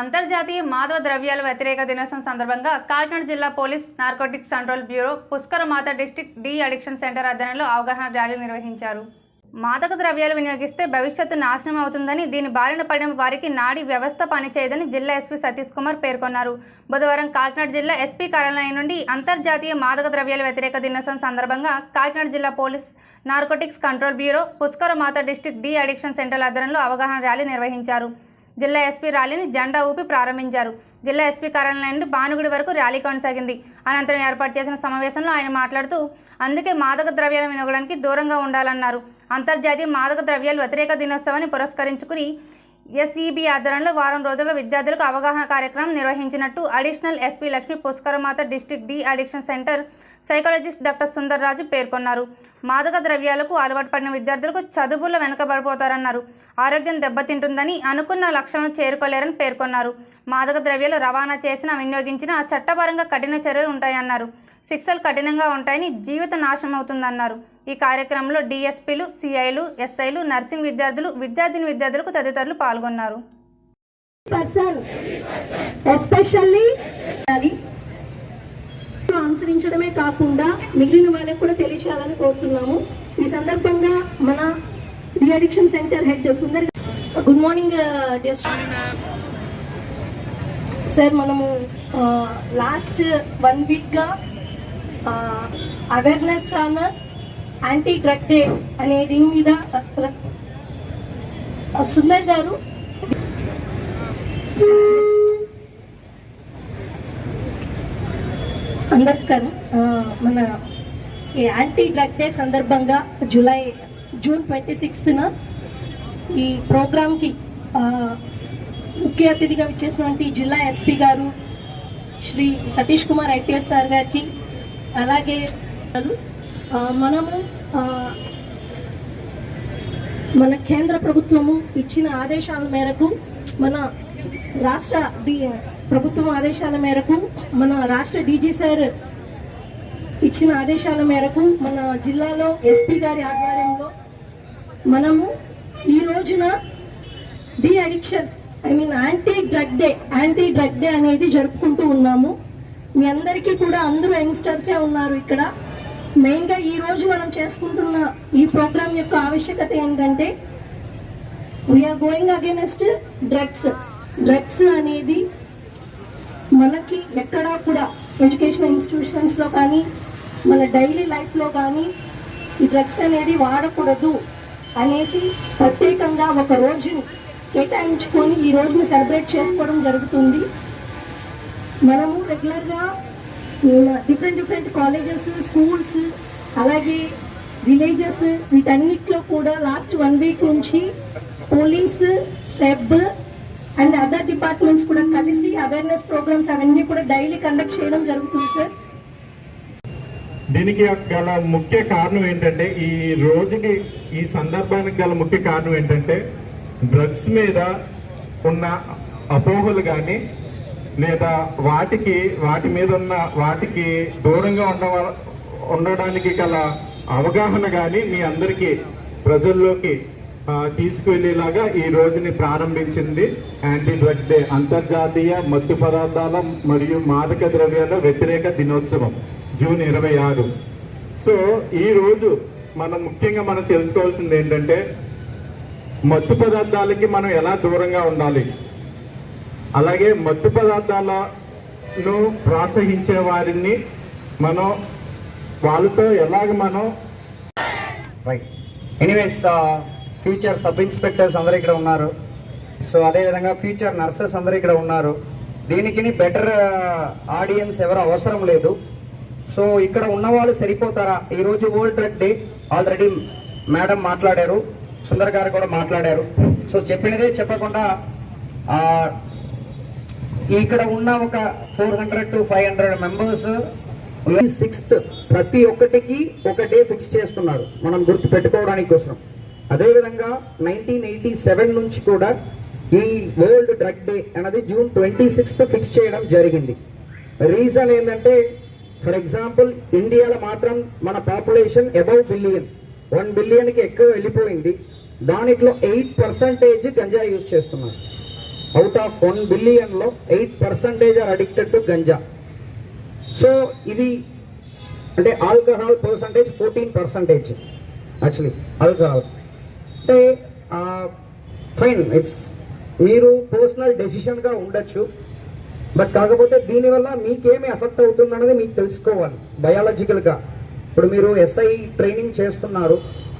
అంతర్జాతీయ మాదవ ద్రవ్యాల వ్యతిరేక దినోత్సవం సందర్భంగా కాకినాడ జిల్లా police narcotics control bureau Pushkaramata district de addiction center ఆధ్వర్యంలో అవగాహన ర్యాలీ నిర్వహించారు. మాదక ద్రవ్యాలు వినియోగిస్తే భవిష్యత్తు నాశనం అవుతుందని దీని బారిన పడిన వారికి నాడీ వ్యవస్థ పనిచేయదని జిల్లా ఎస్పీ సతీష్ కుమార్ పేర్కొన్నారు. బుధవారం కాకినాడ జిల్లా ఎస్పీ కార్యాలయం నుండి అంతర్జాతీయ మాదక ద్రవ్యాల వ్యతిరేక దినోత్సవం సందర్భంగా కాకినాడ జిల్లా police narcotics control bureau Pushkaramata district de addiction center ఆధ్వర్యంలో అవగాహన ర్యాలీ నిర్వహించారు. జిల్లా ఎస్పీ ర్యాలీని జెండా ఊపి ప్రారంభించారు. జిల్లా ఎస్పీ కార్యాలయం నుండి భానుగుడి వరకు ర్యాలీ కొనసాగింది. అనంతరం ఏర్పాటు చేసిన సమావేశంలో ఆయన మాట్లాడుతూ అందుకే మాదక ద్రవ్యాల వినియోగానికి దూరంగా ఉండాలన్నారు. అంతర్జాతీయ మాదక ద్రవ్యాలు వ్యతిరేక దినోత్సవాన్ని పురస్కరించుకుని ఎస్ఈబి ఆధ్వర్యంలో వారం రోజులుగా విద్యార్థులకు అవగాహన కార్యక్రమం నిర్వహించినట్టు additional SP Lakshmi పుష్కరమాత district deaddiction centre psychologist doctor Sundarraju పేర్కొన్నారు. మాదక ద్రవ్యాలకు అలవాటు పడిన విద్యార్థులకు చదువుల్లో వెనుకబడిపోతారన్నారు. ఆరోగ్యం దెబ్బతింటుందని అనుకున్న లక్ష్యాలను చేరుకోలేరని పేర్కొన్నారు. మాదక ద్రవ్యాలు రవాణా చేసిన వినియోగించిన చట్టపరంగా కఠిన చర్యలు ఉంటాయన్నారు. శిక్షలు కఠినంగా ఉంటాయని జీవిత నాశనం అవుతుందన్నారు. ఈ కార్యక్రమంలో డిఎస్పీలు సిఐలు ఎస్ఐలు నర్సింగ్ విద్యార్థులు విద్యార్థిని విద్యార్థులకు తదితరులు పాల్గొన్నారు. ఎస్పెషల్లీ అనుసరించడమే కాకుండా మిగిలిన వాళ్ళకి కూడా తెలియచేయాలని కోరుతున్నాము. ఈ సందర్భంగా మన deaddiction centre head Sundar good morning sir మనము లాస్ట్ వన్ వీక్గా awareness on anti drug day అనే దీని మీద సుందర్ గారు అంబేద్కర్ ఆ, మన ఈ యాంటీ డ్రగ్ డే సందర్భంగా జూలై జూన్ ట్వంటీ సిక్స్త్న ఈ ప్రోగ్రామ్కి ముఖ్య అతిథిగా విచ్చేసినటువంటి జిల్లా SP garu Sri Satish Kumar IPS sir గారికి అలాగే మనము మన కేంద్ర ప్రభుత్వము ఇచ్చిన ఆదేశాల మేరకు మన రాష్ట్ర డి- ప్రభుత్వం ఆదేశాల మేరకు మన రాష్ట్ర డీజీ సార్ ఇచ్చిన ఆదేశాల మేరకు మన జిల్లాలో ఎస్పీ గారి ఆధ్వర్యంలో మనము ఈ రోజున deaddiction I mean anti drug day anti drug day అనేది జరుపుకుంటూ ఉన్నాము. మీ అందరికీ కూడా అందరూ యంగ్స్టర్సే ఉన్నారు ఇక్కడ. మెయిన్గా ఈ రోజు మనం చేసుకుంటున్న ఈ ప్రోగ్రామ్ యొక్క ఆవశ్యకత ఏంటంటే we are going against drugs drugs అనేది మనకి ఎక్కడా కూడా ఎడ్యుకేషన్ ఇన్స్టిట్యూషన్స్లో కానీ మన డైలీ లైఫ్లో కానీ ఈ డ్రగ్స్ అనేది వాడకూడదు అనేసి ప్రత్యేకంగా ఒక రోజుని కేటాయించుకొని ఈ రోజుని సెలబ్రేట్ చేసుకోవడం జరుగుతుంది. మనము రెగ్యులర్గా డిఫరెంట్ డిఫరెంట్ కాలేజెస్ స్కూల్స్ అలాగే విలేజెస్ వీటన్నిటిలో కూడా లాస్ట్ వన్ వీక్ నుంచి police SEB and other departments కూడా కలిసి అవేర్నెస్ ప్రోగ్రామ్స్ అవన్నీ కూడా డైలీ కండక్ట్ చేయడం జరుగుతుంది సార్ దీనికి గల ముఖ్య కారణం ఏంటంటే ఈ రోజుకి ఈ సందర్భానికి గల ముఖ్య కారణం ఏంటంటే డ్రగ్స్ మీద ఉన్న అపోహలు కానీ లేదా వాటికి వాటి మీద ఉన్న వాటికి దూరంగా ఉండ ఉండడానికి గల అవగాహన కానీ మీ అందరికీ ప్రజల్లోకి తీసుకువెళ్ళేలాగా ఈ రోజుని ప్రారంభించింది యాంటీ డ్రగ్ డే. అంతర్జాతీయ మత్తు పదార్థాల మరియు మాదక ద్రవ్యాల వ్యతిరేక దినోత్సవం జూన్ ఇరవై ఆరు. సో ఈ రోజు మనం ముఖ్యంగా మనం తెలుసుకోవాల్సింది ఏంటంటే మత్తు పదార్థాలకి మనం ఎలా దూరంగా ఉండాలి? అలాగే మత్తు పదార్థాలను ప్రోత్సహించే వారిని మనం వాళ్ళతో ఎలాగ మనం right anyways future sub inspectors అందరూ ఇక్కడ ఉన్నారు. సో అదేవిధంగా ఫ్యూచర్ నర్సెస్ అందరూ ఇక్కడ ఉన్నారు. దీనికి బెటర్ ఆడియన్స్ ఎవరు అవసరం లేదు. సో ఇక్కడ ఉన్న వాళ్ళు సరిపోతారా? ఈరోజు world drug day already madam మాట్లాడారు. సుందర్ గారు కూడా మాట్లాడారు. సో చెప్పినదే చెప్పకుండా uh, ఇక్కడ ఉన్న ఒక four hundred to five hundred members sixth ప్రతి ఒక్కటికి ఒక డే ఫిక్స్ చేస్తున్నారు. మనం గుర్తు పెట్టుకోవడానికి కోసం. అదేవిధంగా నైన్టీన్ ఎయిటీ సెవెన్ నుంచి కూడా ఈ వరల్డ్ డ్రగ్ డే అనేది జూన్ ట్వంటీ సిక్స్త్ ఫిక్స్ చేయడం జరిగింది. రీజన్ ఏంటంటే ఫర్ ఎగ్జాంపుల్ ఇండియాలో మాత్రం మన పాపులేషన్ అబౌవ్ బిలియన్ వన్ బిలియన్కి ఎక్కువ వెళ్ళిపోయింది. దానిట్లో ఎయిట్ పర్సంటేజ్ గంజా యూజ్ చేస్తున్నారు. Out of one బిలియన్లో eight percentage are addicted to ganja so ఇది అంటే alcohol percentage fourteen percentage actually alcohol అంటే ఫైన్ ఇట్స్ మీరు పర్సనల్ డెసిషన్గా ఉండొచ్చు బట్ కాకపోతే దీనివల్ల మీకేమి ఎఫెక్ట్ అవుతుంది అనేది మీకు తెలుసుకోవాలి బయాలజికల్గా ఇప్పుడు మీరు ఎస్ఐ ట్రైనింగ్ చేస్తున్నారు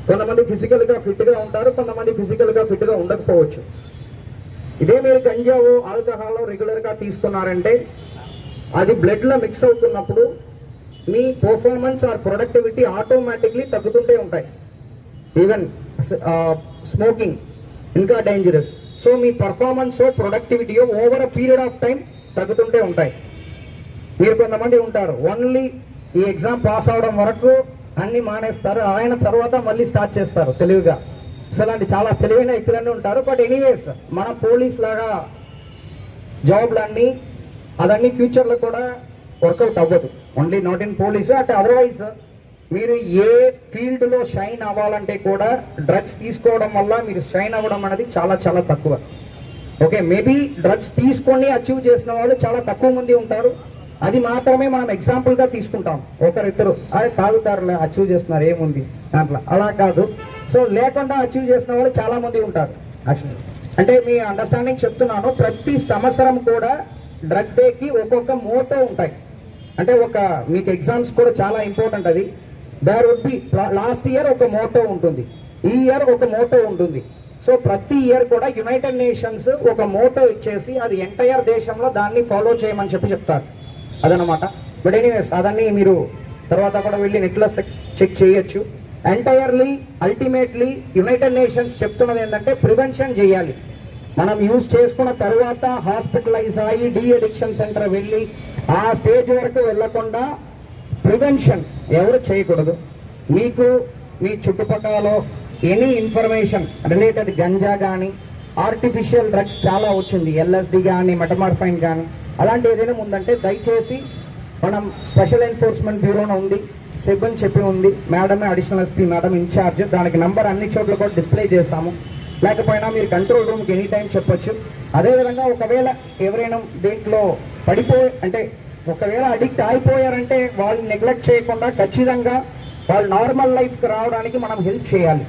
కొంతమంది ఫిజికల్గా ఫిట్గా ఉంటారు కొంతమంది ఫిజికల్గా ఫిట్గా ఉండకపోవచ్చు. ఇదే మీరు గంజావు ఆల్కహాల్ రెగ్యులర్గా తీసుకున్నారంటే అది బ్లడ్లో మిక్స్ అవుతున్నప్పుడు మీ పర్ఫార్మెన్స్ ఆర్ ప్రొడక్టివిటీ ఆటోమేటిక్లీ తగ్గుతుంటే ఉంటాయి. ఈవెన్ స్మోకింగ్ ఇంకా dangerous so me performance productivity over a period of time తగ్గుతుంటే ఉంటాయి. మీరు కొంతమంది ఉంటారు. ఓన్లీ ఈ ఎగ్జామ్ పాస్ అవడం వరకు అన్ని మానేస్తారు. ఆయన తర్వాత మళ్ళీ స్టార్ట్ చేస్తారు. తెలివిగా. సో అలాంటి చాలా తెలివైన వ్యక్తులన్నీ ఉంటారు. బట్ ఎనీవేస్ మన పోలీస్ లాగా జాబ్లన్నీ అదన్నీ ఫ్యూచర్లో కూడా వర్కౌట్ అవ్వదు. ఓన్లీ నాట్ ఇన్ పోలీస్ అంటే అదర్వైజ్ మీరు ఏ ఫీల్డ్లో షైన్ అవ్వాలంటే కూడా డ్రగ్స్ తీసుకోవడం వల్ల మీరు షైన్ అవ్వడం అనేది చాలా చాలా తక్కువ. ఓకే మేబీ డ్రగ్స్ తీసుకొని అచీవ్ చేసిన వాళ్ళు చాలా తక్కువ మంది ఉంటారు. అది మాత్రమే మనం ఎగ్జాంపుల్గా తీసుకుంటాం. ఒకరిద్దరు అదే తాగుతారులే అచీవ్ చేస్తున్నారు ఏముంది? దాంట్లో. అలా కాదు. సో లేకుండా అచీవ్ చేసిన వాళ్ళు చాలా మంది ఉంటారు. యాక్చువల్లీ అంటే మీ అండర్స్టాండింగ్ చెప్తున్నాను ప్రతి సంవత్సరం కూడా డ్రగ్ డేకి ఒక్కొక్క మోటో ఉంటాయి. అంటే ఒక మీకు ఎగ్జామ్స్ కూడా చాలా ఇంపార్టెంట్ అది. There would be last year ఒక మోటో ఉంటుంది. ఈ ఇయర్ ఒక మోటో ఉంటుంది. సో ప్రతి ఇయర్ కూడా యునైటెడ్ నేషన్స్ ఒక మోటో ఇచ్చేసి అది ఎంటైర్ దేశంలో దాన్ని ఫాలో చేయమని చెప్పి చెప్తారు. అదనమాట బట్ ఎనీవేస్ అదన్నీ మీరు తర్వాత కూడా వెళ్ళి నెట్లో చెక్ చేయొచ్చు. ఎంటైర్లీ అల్టిమేట్లీ యునైటెడ్ నేషన్స్ చెప్తున్నది ఏంటంటే ప్రివెన్షన్ చేయాలి. మనం యూజ్ చేసుకున్న తర్వాత హాస్పిటలైజ్ అయ్యి డి అడిక్షన్ సెంటర్ వెళ్ళి ఆ స్టేజ్ వరకు వెళ్ళకుండా ప్రివెన్షన్ ఎవరు చేయకూడదు. మీకు మీ చుట్టుపక్కల ఎనీ ఇన్ఫర్మేషన్ రిలేటెడ్ గంజా కానీ ఆర్టిఫిషియల్ డ్రగ్స్ చాలా వచ్చింది. ఎల్ఎస్డి కానీ మెటమార్ఫైన్ కానీ అలాంటి ఏదైనా ఉందంటే దయచేసి మనం స్పెషల్ ఎన్ఫోర్స్మెంట్ బ్యూరోన ఉంది. సెబ్ అని చెప్పి ఉంది మేడమే అడిషనల్ ఎస్పీ మేడం ఇన్ఛార్జ్ దానికి నంబర్ అన్ని చోట్ల కూడా డిస్ప్లే చేశాము. లేకపోయినా మీరు కంట్రోల్ రూమ్కి ఎనీ టైం చెప్పొచ్చు. అదేవిధంగా ఒకవేళ ఎవరైనా దేంట్లో పడిపోయి అంటే ఒకవేళ అడిక్ట్ అయిపోయారంటే వాళ్ళు నెగ్లెక్ట్ చేయకుండా ఖచ్చితంగా వాళ్ళు నార్మల్ లైఫ్కి రావడానికి మనం హెల్ప్ చేయాలి.